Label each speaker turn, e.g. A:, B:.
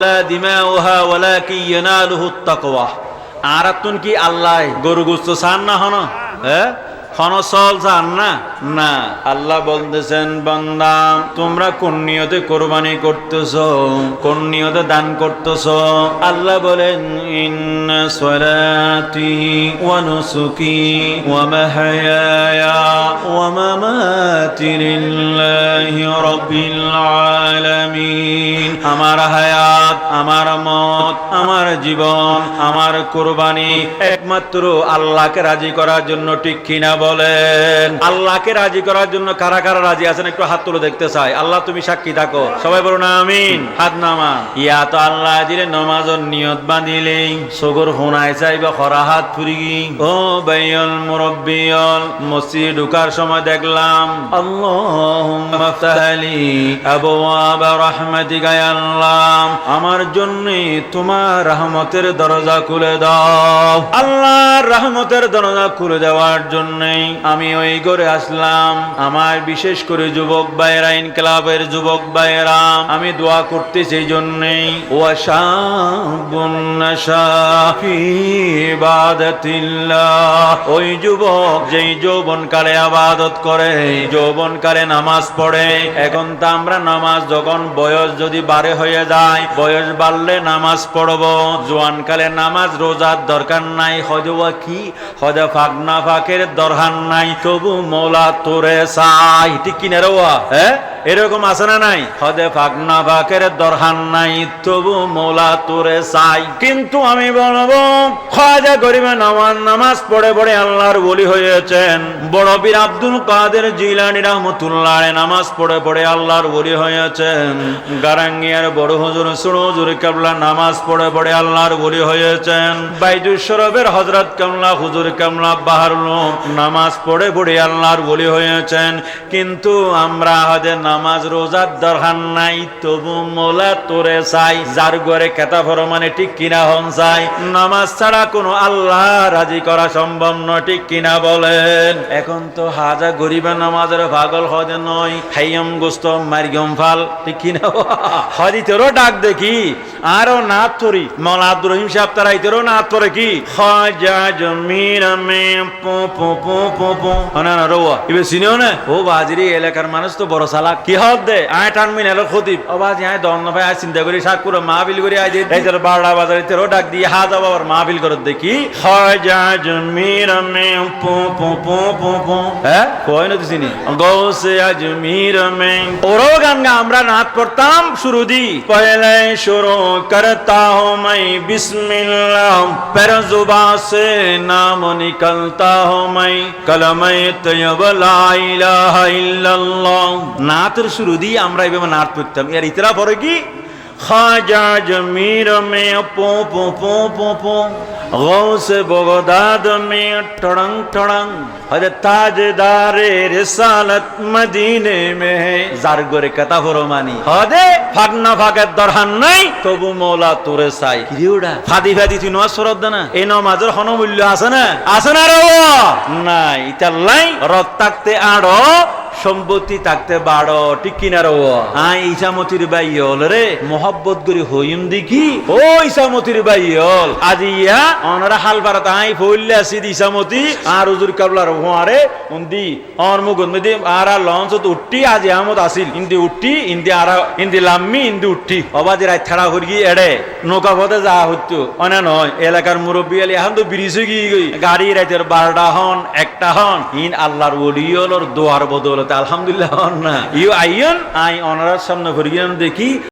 A: দিমাউহা ওয়ালাকি ইয়ানালুহু আর তুন কি আল্লাহ গরু গুস্ত চান না হন? হ্যাঁ হন চান না? না। আল্লাহ বলতেছেন তোমরা কোন নিয়তে কোরবানি করতেছ? কোন নিয়তে দান করতেছ? আল্লাহ বলেন নুসুকি আলামিন। আমার হায়াত আমার মত, আমার জীবন, আমার কোরবানি একমাত্র আল্লাহকে রাজি করার জন্য ঠিক কিনা বলেন? আল্লাহকে রাজি করার জন্য কারা কারা রাজি আছেন? একটু হাত তুলে দেখতে চাই। আল্লাহ, তুমি সাক্ষী থাকো। সবাই বলুন আমিন। হাত নামা। ইয়া তো আল্লাহ দিলে নমাজর নিয়ত বাঁধিলেই সগর হোনায় চাইবা, খরা হাত ফুরি ও বাইয়ল মুরব্বিয়ল, মসজিদ ঢুকার সময় দেখলাম, আল্লাহুম্মা ফাহলি আবওয়াবা রাহমাতিকা ইয়া আল্লাহ। আমার জন্য তোমার রহমতের দরজা খুলে দাও। আল্লাহর রহমতের দরজা খুলে দেওয়ার জন্য আমি ওই ঘরে আসলাম। আমার বিশেষ করে যুবক ভাইয়েরা, ইনকলাবের যুবক ভাইয়েরা, আমি দোয়া করতে সেই জন্যই ওই যুবক যেই যৌবন কালে আবাদত করে যৌবন কালে নামাজ পড়ে এখন তো আমরা নামাজ যখন বয়স যদি বারে হয়ে যায়, বয়স বাড়লে নামাজ পড়ব। জোয়ান কালে নামাজ রোজার দরকার নাই হয়তো কি? হয়তো ফাঁক না ফাঁকের দরকার নাই। তবু মৌলা তোরে চাই। ঠিক কিনে রোয়া হ্যাঁ? এরকম আছে না নাই? হদে ফাঁক না ফাঁকের দরকার নাই, তবু মৌলা তোরে চাই। কিন্তু আমি বলব, খাজা গরিবে নামাজ নামাজ পড়ে পড়ে আল্লাহর বলি হয়েছেন। বড় বীর আব্দুল কাদের জিলানি রহমতুল্লাহ নামাজ পড়ে পড়ে আল্লাহর বলি হয়েছেন। গারাঙ্গিয়ার বড় হুজুর সুড়ো হুজুর কাবলা নামাজ পড়ে পড়ে আল্লাহর বলি হয়েছেন। বাইজু শরফের হজরত কামলা হুজুর কামলা বাহারুল নামাজ পড়ে পড়ে আল্লাহর বলি হয়েছেন। কিন্তু আমরা হদে নামাজ, রোজার দরকার নাই, তবু মোলা তোরে চাই। যার ঘরে কেতা মানে ঠিক কিনা হন চাই। নামাজ ছাড়া কোনো আল্লাহ রাজি করা সম্ভব নয়, ঠিক কিনা বলেন। এখন তো হাজা গরিবের নামাজের পাগল হদে নয়। হাইয়ম গোস্ত, মারিয়ম ফাল, ঠিক কিনা? হদি তোরও ডাক দেখি আরও না তোরি মৌলা আব্দুর রহিম সাহেব তারা ইতেরও না তোরে কি? খাজা জমির মে পো পো পো পো না না রোয়া ইবে চিনিও না? ও বাজিরি, এলাকার মানুষ তো বড় সালা কি হব দে? আয় টান মিন এলো খতিব অবাজ দন্ন ভাই আয় চিন্তা করি মাহবিল আয় যে এই বাজারে তেরো ডাক দিয়ে হা আবার মাহবিল করে দেখি। হয় যা জমির মে হ্যাঁ? কই না গৌসে মে। গান গা আমরা নাচ করতাম শুরু দি। পহলে শুরু করতা হো মাই বিসমিল্লাহ জুবা সে নাম নিকলতা হো মাই। কলমে তয়ব লা ইলাহা ইল্লাল্লাহ। না নাতের শুরু দিয়ে আমরা এইভাবে নাচ পড়তাম। এর ইতরা পরে কি? খাজা জমির মে পো পো পো পো পো গৌস বগদাদ মে টড়ং টড়ং। তাজদারে রিসালত মদিনে মে। যার গরে কথা ফরমানি হদে ফাগনা ফাগের দরহান নাই তবু মৌলা তোরে চাই। কিরিউডা ফাদি ফাদি তুই নমাজ সরদ না? এই নমাজের হন মূল্য আছে না? আছে না রে নাই ইতাল্লাই রত থাকতে আড়ো সম্পত্তি থাকতে বাড়ো, ঠিক কিনা রো আই ইসামতির বাইয়ল রে, মোহব্বত করি হইম দেখি। ও ইসামতির বাইয়ল, আজি ইয়া অনরা হাল বারাত আই ফইলে আসি ইসামতি আর হুজুর কাবলার হোয়ারে, উন্দি, অন মুগুন মেদি, আরা লঞ্চ আজি আসিল। ইন্দি উঠটি, ইন্দি আরা, ইন্দি লাম্মি, ইন্দি উঠটি। অবাজি রাত ছাড়া করি এড়ে। নৌকা পথে যা হইতো, অনে নয়, এলাকার মুরব্বী আলি, এখন তো ব্রিজে গিয়ে গাড়ি রাইতের বারোটা হন, একটা হন। ইন আল্লাহর ওলিয়লর দোয়ার বদলতে আলহামদুলিল্লাহ হন না। ইউ আইয়ন আই অনারার সামনে ঘুরিয়ে দেখি